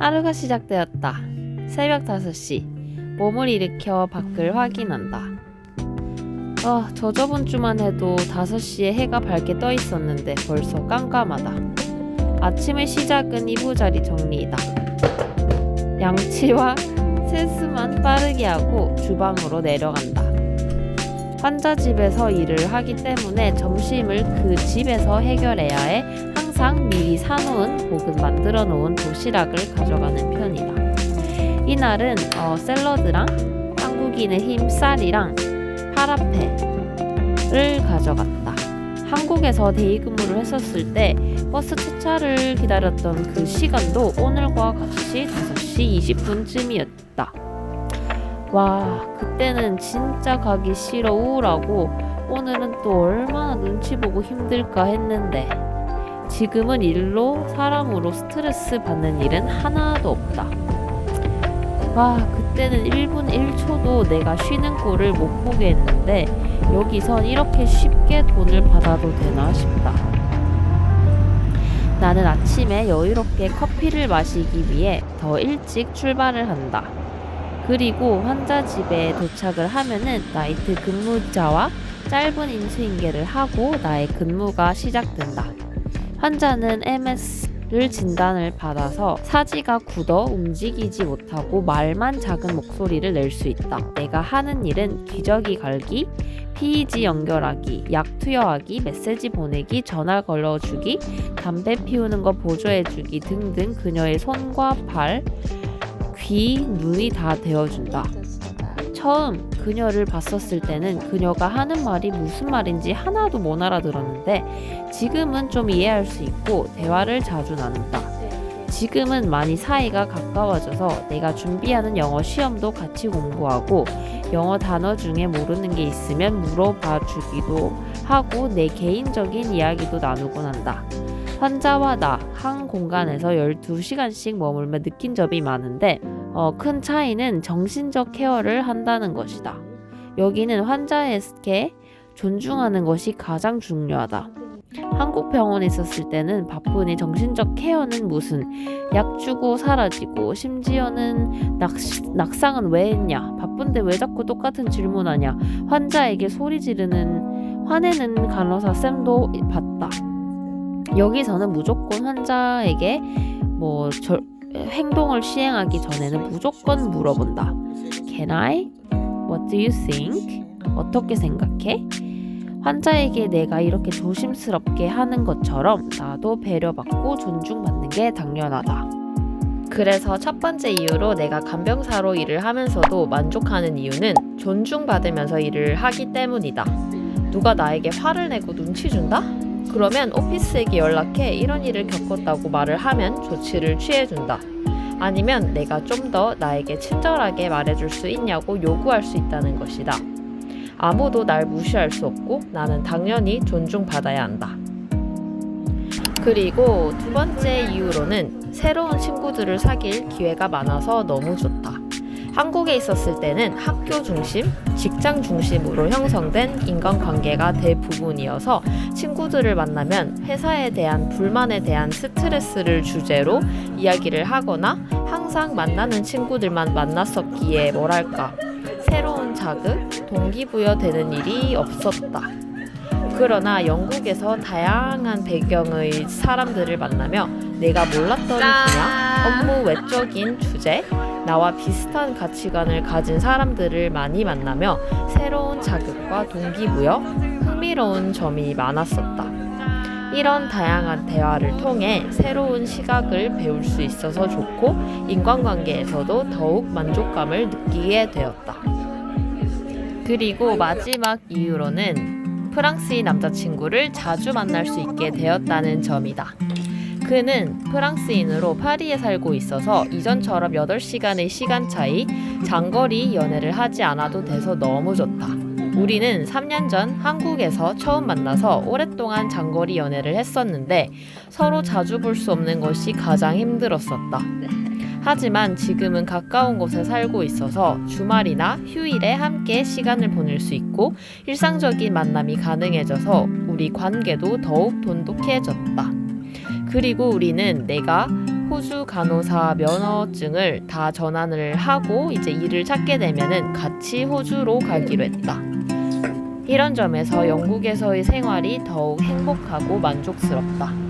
하루가 시작되었다. 새벽 5시. 몸을 일으켜 밖을 확인한다. 아, 저 저번 주만 해도 5시에 해가 밝게 떠 있었는데 벌써 깜깜하다. 아침의 시작은 이부자리 정리이다. 양치와 세수만 빠르게 하고 주방으로 내려간다. 환자 집에서 일을 하기 때문에 점심을 그 집에서 해결해야 해 항상 미리 사놓은 혹은 만들어 놓은 도시락을 가져가는 편이다. 이날은 어, 샐러드랑 한국인의 힘 쌀이랑 파라페를 가져갔다. 한국에서 데이 근무를 했었을 때 버스 주차를 기다렸던 그 시간도 오늘과 같이 5시 20분쯤이었다. 와, 그때는 진짜 가기 싫어 우울하고 오늘은 또 얼마나 눈치 보고 힘들까 했는데 지금은 일로 사람으로 스트레스 받는 일은 하나도 없다. 와, 그때는 1분 1초도 내가 쉬는 꼴을 못 보게 했는데 여기선 이렇게 쉽게 돈을 받아도 되나 싶다. 나는 아침에 여유롭게 커피를 마시기 위해 더 일찍 출발을 한다. 그리고 환자 집에 도착을 하면은 나이트 근무자와 짧은 인수인계를 하고 나의 근무가 시작된다. 환자는 MS를 진단을 받아서 사지가 굳어 움직이지 못하고 말만 작은 목소리를 낼 수 있다. 내가 하는 일은 기저귀 갈기, PEG 연결하기, 약 투여하기, 메시지 보내기, 전화 걸어주기, 담배 피우는 거 보조해주기 등등 그녀의 손과 발, 귀, 눈이 다 되어준다. 처음 그녀를 봤었을 때는 그녀가 하는 말이 무슨 말인지 하나도 못 알아들었는데 지금은 좀 이해할 수 있고 대화를 자주 나눈다. 지금은 많이 사이가 가까워져서 내가 준비하는 영어 시험도 같이 공부하고 영어 단어 중에 모르는 게 있으면 물어봐 주기도 하고 내 개인적인 이야기도 나누곤 한다. 환자와 나 한 공간에서 12시간씩 머물며 느낀 점이 많은데 어, 큰 차이는 정신적 케어를 한다는 것이다. 여기는 환자에게 존중하는 것이 가장 중요하다. 한국 병원에 있었을 때는 바쁘니 정신적 케어는 무슨 약 주고 사라지고 심지어는 낙, 낙상은 왜 했냐 바쁜데 왜 자꾸 똑같은 질문하냐 환자에게 소리 지르는 화내는 간호사 쌤도 봤다. 여기서는 무조건 환자에게 뭐 절, 행동을 시행하기 전에는 무조건 물어본다. Can I? What do you think? 어떻게 생각해? 환자에게 내가 이렇게 조심스럽게 하는 것처럼 나도 배려받고 존중받는 게 당연하다. 그래서 첫 번째 이유로 내가 간병사로 일을 하면서도 만족하는 이유는 존중받으면서 일을 하기 때문이다. 누가 나에게 화를 내고 눈치 준다? 그러면 오피스에게 연락해 이런 일을 겪었다고 말을 하면 조치를 취해준다. 아니면 내가 좀 더 나에게 친절하게 말해줄 수 있냐고 요구할 수 있다는 것이다. 아무도 날 무시할 수 없고 나는 당연히 존중받아야 한다. 그리고 두 번째 이유로는 새로운 친구들을 사귈 기회가 많아서 너무 좋다. 한국에 있었을 때는 학교 중심, 직장 중심으로 형성된 인간관계가 대부분이어서 친구들을 만나면 회사에 대한 불만에 대한 스트레스를 주제로 이야기를 하거나 항상 만나는 친구들만 만났었기에 뭐랄까 새로운 자극, 동기부여 되는 일이 없었다. 그러나 영국에서 다양한 배경의 사람들을 만나며 내가 몰랐던 분야, 업무 외적인 주제, 나와 비슷한 가치관을 가진 사람들을 많이 만나며 새로운 자극과 동기부여, 흥미로운 점이 많았었다. 이런 다양한 대화를 통해 새로운 시각을 배울 수 있어서 좋고 인간관계에서도 더욱 만족감을 느끼게 되었다. 그리고 마지막 이유로는 프랑스인 남자친구를 자주 만날 수 있게 되었다는 점이다. 그는 프랑스인으로 파리에 살고 있어서 이전처럼 8시간의 시간 차이, 장거리 연애를 하지 않아도 돼서 너무 좋다. 우리는 3년 전 한국에서 처음 만나서 오랫동안 장거리 연애를 했었는데 서로 자주 볼 수 없는 것이 가장 힘들었었다. 하지만 지금은 가까운 곳에 살고 있어서 주말이나 휴일에 함께 시간을 보낼 수 있고 일상적인 만남이 가능해져서 우리 관계도 더욱 돈독해졌다. 그리고 우리는 내가 호주 간호사 면허증을 다 전환을 하고 이제 일을 찾게 되면은 같이 호주로 가기로 했다. 이런 점에서 영국에서의 생활이 더욱 행복하고 만족스럽다.